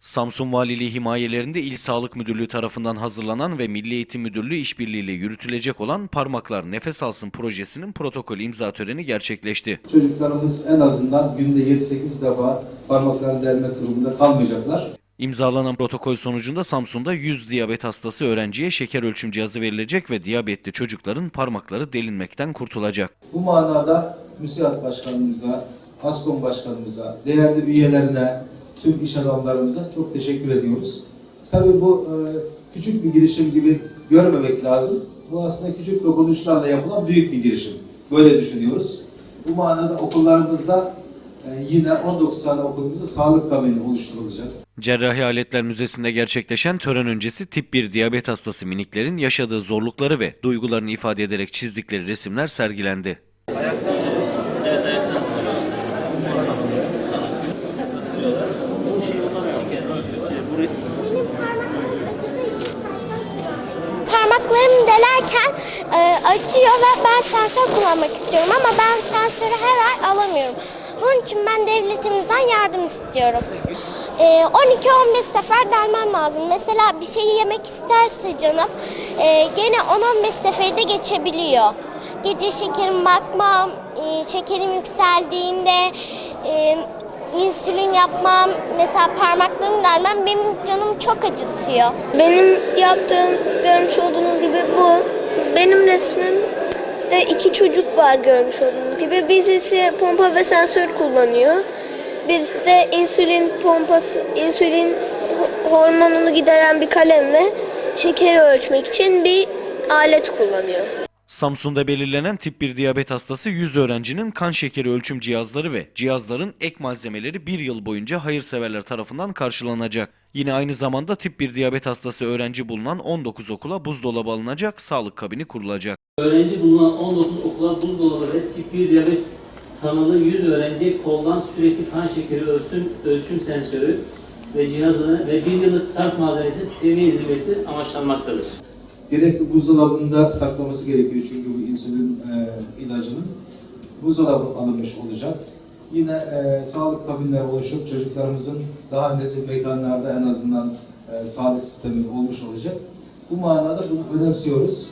Samsun Valiliği himayelerinde İl Sağlık Müdürlüğü tarafından hazırlanan ve Milli Eğitim Müdürlüğü işbirliğiyle yürütülecek olan Parmaklar Nefes Alsın projesinin protokol imza töreni gerçekleşti. Çocuklarımız en azından günde 7-8 defa parmaklarını delmek durumunda kalmayacaklar. İmzalanan protokol sonucunda Samsun'da 100 diyabet hastası öğrenciye şeker ölçüm cihazı verilecek ve diyabetli çocukların parmakları delinmekten kurtulacak. Bu manada müsiat başkanımıza, ASKOM başkanımıza, değerli üyelerine, tüm iş adamlarımıza çok teşekkür ediyoruz. Tabii bu e, küçük bir girişim gibi görmemek lazım. Bu aslında küçük dokunuşlarla yapılan büyük bir girişim. Böyle düşünüyoruz. Bu manada okullarımızda e, yine 19 tane okulumuzda sağlık kabini oluşturulacak. Cerrahi Aletler Müzesi'nde gerçekleşen tören öncesi tip 1 diyabet hastası miniklerin yaşadığı zorlukları ve duygularını ifade ederek çizdikleri resimler sergilendi. Parmaklarımı delerken e, acıyor ve ben sensör kullanmak istiyorum ama ben sensörü her ay alamıyorum. Bunun için ben devletimizden yardım istiyorum. E, 12-15 sefer delmem lazım. Mesela bir şeyi yemek isterse canım e, gene 10-15 seferde geçebiliyor. Gece şekerim bakmam, e, şekerim yükseldiğinde e, insülin yapmam, mesela parmaklarımı delmem benim canımı çok acıtıyor. Benim yaptığım görmüş olduğunuz gibi bu. Benim resmimde iki çocuk var görmüş olduğunuz gibi. Birisi pompa ve sensör kullanıyor. Birisi de insülin pompası, insülin ho- hormonunu gideren bir kalem ve şekeri ölçmek için bir alet kullanıyor. Samsun'da belirlenen tip 1 diyabet hastası 100 öğrencinin kan şekeri ölçüm cihazları ve cihazların ek malzemeleri bir yıl boyunca hayırseverler tarafından karşılanacak. Yine aynı zamanda tip 1 diyabet hastası öğrenci bulunan 19 okula buzdolabı alınacak, sağlık kabini kurulacak. Öğrenci bulunan 19 okula buzdolabı ve tip 1 diyabet tanılı 100 öğrenciye koldan sürekli kan şekeri ölçüm, ölçüm sensörü ve cihazını ve bir yıllık sarf malzemesi temin edilmesi amaçlanmaktadır. Gerekli buzdolabında saklaması gerekiyor çünkü bu insülin e, ilacının. Buzdolabı alınmış olacak. Yine e, sağlık kabinleri oluşup çocuklarımızın daha nezih mekanlarda en azından e, sağlık sistemi olmuş olacak. Bu manada bunu önemsiyoruz.